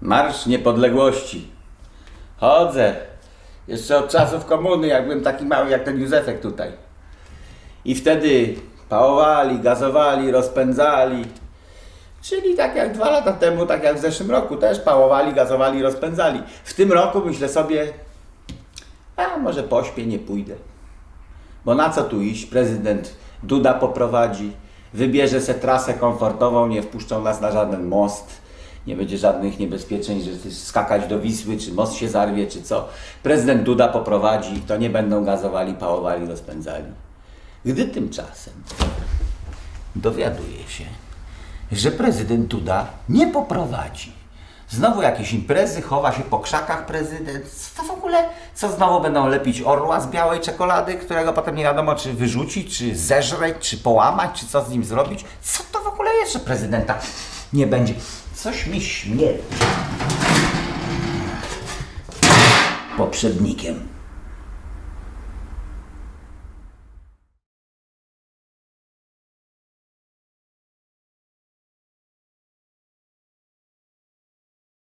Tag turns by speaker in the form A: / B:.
A: Marsz Niepodległości. Chodzę. Jeszcze od czasów komuny, jak byłem taki mały jak ten Józefek tutaj. I wtedy pałowali, gazowali, rozpędzali. Czyli tak jak dwa lata temu, tak jak w zeszłym roku też pałowali, gazowali, rozpędzali. W tym roku myślę sobie, a może pośpię, nie pójdę. Bo na co tu iść? Prezydent Duda poprowadzi, wybierze se trasę komfortową, nie wpuszczą nas na żaden most, nie będzie żadnych niebezpieczeństw, że skakać do Wisły, czy most się zarwie, czy co. Prezydent Duda poprowadzi, to nie będą gazowali, pałowali, rozpędzali. Gdy tymczasem dowiaduje się, że prezydent Duda nie poprowadzi. Znowu jakieś imprezy, chowa się po krzakach prezydent. Co to w ogóle? Co znowu będą lepić orła z białej czekolady, którego potem nie wiadomo czy wyrzucić, czy zeżreć, czy połamać, czy co z nim zrobić? Co to w ogóle jest, że prezydenta nie będzie? Coś mi śmierdzi. Poprzednikiem